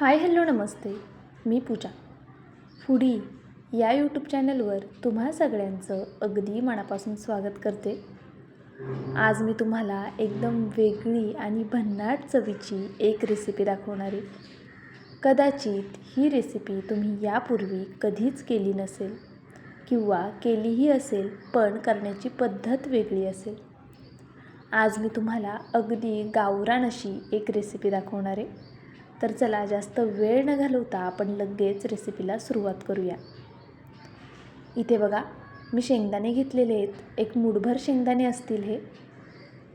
हाय hello नमस्ते मी Pooja. Foodie या यूट्यूब चॅनलवर तुम्हा सगळ्यांचं अगदी मनापासून स्वागत करते. आज मी तुम्हाला एकदम वेगळी आणि भन्नाट चवीची एक रेसिपी दाखवणार आहे. कदाचित ही रेसिपी तुम्ही यापूर्वी कधीच केली नसेल किंवा केलीही असेल पण करण्याची पद्धत वेगळी असेल. आज मी तुम्हाला अगदी गावरान अशी एक रेसिपी दाखवणार आहे. तर चला जास्त वेळ न घालवता आपण लगेच रेसिपीला सुरुवात करूया. इथे बघा मी शेंगदाणे घेतलेले आहेत. एक मुठभर शेंगदाणे असतील हे.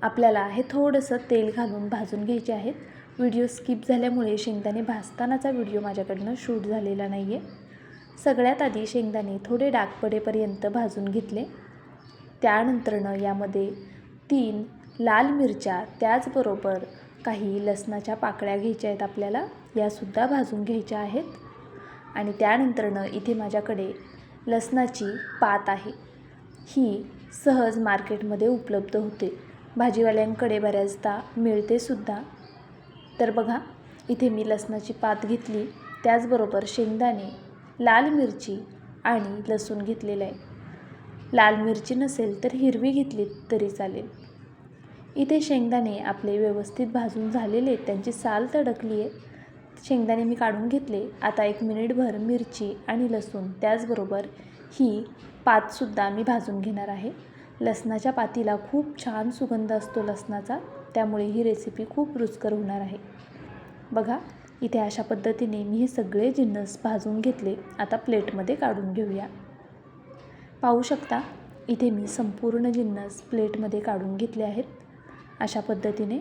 आपल्याला हे थोडंसं तेल घालून भाजून घ्यायचे आहेत. व्हिडिओ स्किप झाल्यामुळे शेंगदाणे भाजतानाचा व्हिडिओ माझ्याकडनं शूट झालेला नाही आहे सगळ्यात आधी शेंगदाणे थोडे डाग पडेपर्यंत भाजून घेतले. त्यानंतरनं यामध्ये तीन लाल मिरच्या त्याचबरोबर काही लसणाच्या पाकळ्या घ्यायच्या आहेत आपल्याला यासुद्धा भाजून घ्यायच्या आहेत. आणि त्यानंतरनं इथे माझ्याकडे लसणाची पात आहे. ही सहज मार्केटमध्ये उपलब्ध होते. भाजीवाल्यांकडे बऱ्याचदा मिळतेसुद्धा. तर बघा इथे मी लसणाची पात घेतली. त्याचबरोबर शेंगदाणे लाल मिरची आणि लसूण घेतलेलं आहे. लाल मिरची नसेल तर हिरवी घेतली तरी चालेल. इथे शेंगदाणे आपले व्यवस्थित भाजून झालेले आहेत. त्यांची साल तडकली आहे. शेंगदाणे मी काढून घेतले. आता एक मिनिटभर मिरची आणि लसूण त्याचबरोबर ही पातसुद्धा मी भाजून घेणार आहे. लसणाच्या पातीला खूप छान सुगंध असतो लसणाचा. त्यामुळे ही रेसिपी खूप रुचकर होणार आहे. बघा इथे अशा पद्धतीने मी हे सगळे जिन्नस भाजून घेतले. आता प्लेटमध्ये काढून घेऊया. पाहू शकता इथे मी संपूर्ण जिन्नस प्लेटमध्ये काढून घेतले आहेत. अशा पद्धतीने.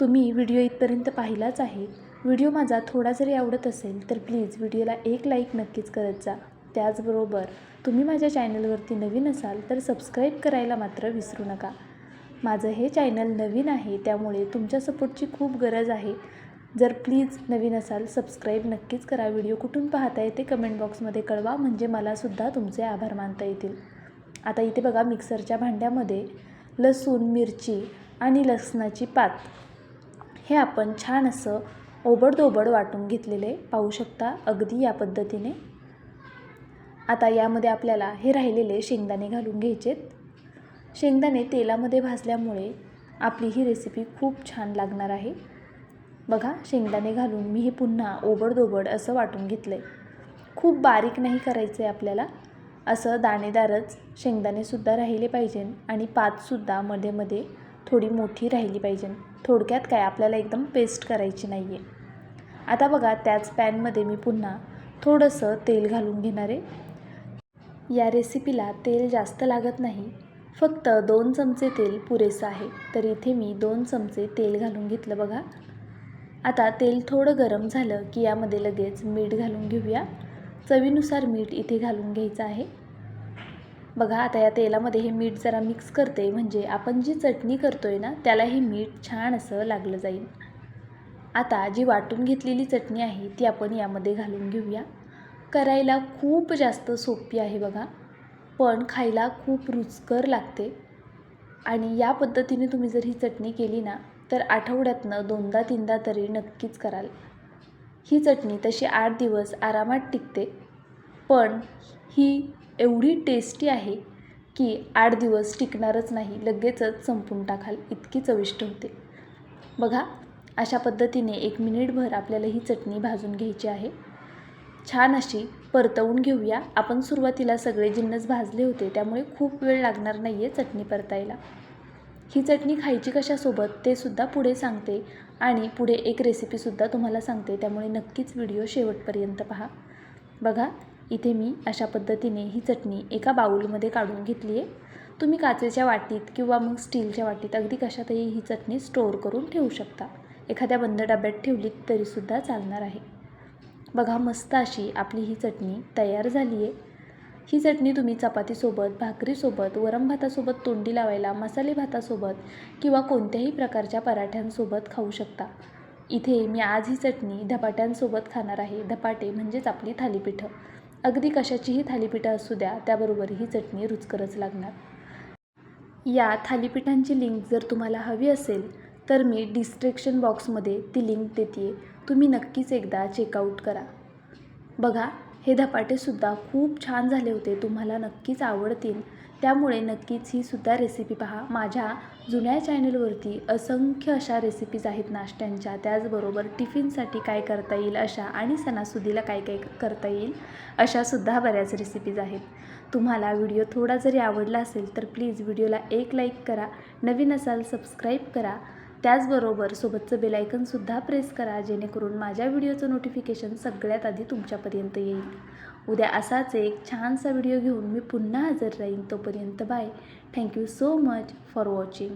तुम्ही व्हिडिओ इथपर्यंत पाहिलाच आहे. व्हिडिओ माझा थोडा जरी आवडत असेल तर प्लीज व्हिडिओला एक लाईक नक्कीच करत जा. त्याचबरोबर तुम्ही माझ्या चॅनलवरती नवीन असाल तर सबस्क्राईब करायला मात्र विसरू नका. माझं हे चॅनल नवीन आहे त्यामुळे तुमच्या सपोर्टची खूप गरज आहे. जर प्लीज नवीन असाल सबस्क्राईब नक्कीच करा. व्हिडिओ कुठून पाहता येते कमेंट बॉक्समध्ये कळवा. म्हणजे मलासुद्धा तुमचे आभार मानता येतील. आता इथे बघा मिक्सरच्या भांड्यामध्ये लसूण मिरची आणि लसणाची पात. हे आपण छान असं ओबडधोबड वाटून घेतलेले पाहू शकता अगदी या पद्धतीने. आता यामध्ये आपल्याला हे राहिलेले शेंगदाणे घालून घ्यायचेत. शेंगदाणे तेलामध्ये भाजल्यामुळे आपली ही रेसिपी खूप छान लागणार आहे. बघा शेंगदाणे घालून मी हे पुन्हा ओबडधोबड असं वाटून घेतलं आहे खूप बारीक नाही करायचं आहे आपल्याला. असं दाणेदारच शेंगदाणेसुद्धा राहिले पाहिजे आणि पातसुद्धा मध्ये मध्ये थोडी मोठी राहिली पाहिजे थोडक्यात काय? आपल्याला एकदम पेस्ट करायची नाही आहे आता बघा त्याच पॅनमध्ये मी पुन्हा थोडंसं तेल घालून घेणार. आहे या रेसिपीला तेल जास्त लागत नाही. फक्त दोन चमचे तेल पुरेसं आहे. तर इथे मी दोन चमचे तेल घालून घेतलं बघा. आता तेल थोडं गरम झालं की यामध्ये लगेच मीठ घालून घेऊया. चवीनुसार मीठ इथे घालून घ्यायचं आहे. बघा आता या तेलामध्ये हे मीठ जरा मिक्स करते म्हणजे आपण जी चटणी करतो आहे ना त्याला हे मीठ छान असं लागलं जाईल. आता जी वाटून घेतलेली चटणी आहे ती आपण यामध्ये घालून घेऊया. करायला खूप जास्त सोपी आहे बघा. पण खायला खूप रुचकर लागते. आणि या पद्धतीने तुम्ही जर ही चटणी केली ना तर आठवड्यातनं दोनदा तीनदा तरी नक्कीच कराल. ही चटणी तशी आठ दिवस आरामात टिकते. पण ही एवढी टेस्टी आहे की आठ दिवस टिकणारच नाही लगेचच संपून टाकाल इतकी चविष्ट होते. बघा अशा पद्धतीने एक मिनिटभर आपल्याला ही चटणी भाजून घ्यायची आहे. छान अशी परतवून घेऊया. आपण सुरुवातीला सगळे जिन्नस भाजले होते त्यामुळे खूप वेळ लागणार नाही आहे चटणी परतायला. ही चटणी खायची कशासोबत ते सुद्धा पुढे सांगते आणि पुढे एक रेसिपीसुद्धा तुम्हाला सांगते. त्यामुळे नक्कीच व्हिडिओ शेवटपर्यंत पहा. बघा इथे मी अशा पद्धतीने ही चटणी एका बाऊलमध्ये काढून घेतली आहे. तुम्ही काचेच्या वाटीत किंवा मग स्टीलच्या वाटीत अगदी कशातही ही चटणी स्टोअर करून ठेवू शकता. एखाद्या बंद डब्यात ठेवलीत तरीसुद्धा चालणार आहे. बघा मस्त अशी आपली ही चटणी तयार झाली आहे. ही चटणी तुम्ही चपातीसोबत भाकरीसोबत वरम भातासोबत तोंडी लावायला मसाले भातासोबत किंवा कोणत्याही प्रकारच्या पराठ्यांसोबत खाऊ शकता. इथे मी आज ही चटणी धपाट्यांसोबत खाणार आहे. धपाटे म्हणजेच आपली थालीपीठं. अगदी कशाचीही थालीपीठं असू द्या त्याबरोबर ही चटणी रुचकरच लागणार. या थालीपीठांची लिंक जर तुम्हाला हवी असेल तर मी डिस्क्रिप्शन बॉक्समध्ये ती लिंक देते तुम्ही नक्कीच एकदा चेकआउट करा. बघा हे धपाटेसुद्धा खूप छान झाले होते तुम्हाला नक्कीच आवडतील. त्यामुळे नक्कीच ही सुद्धा रेसिपी पहा. माझ्या जुन्या चॅनलवरती असंख्य अशा रेसिपीज आहेत नाश्त्यांच्या. त्याचबरोबर टिफिनसाठी काय करता येईल अशा आणि सणासुदीला काय काय करता येईल अशासुद्धा बऱ्याच रेसिपीज आहेत. तुम्हाला व्हिडिओ थोडा जरी आवडला असेल तर प्लीज व्हिडिओला एक लाईक करा. नवीन असाल सबस्क्राईब करा. त्याचबरोबर सोबतचं बेलायकनसुद्धा प्रेस करा जेणेकरून माझ्या व्हिडिओचं नोटिफिकेशन सगळ्यात आधी तुमच्यापर्यंत येईल. उद्या असाच एक छानसा व्हिडिओ घेऊन मी पुन्हा हजर राहीन तोपर्यंत bye thank you so much for watching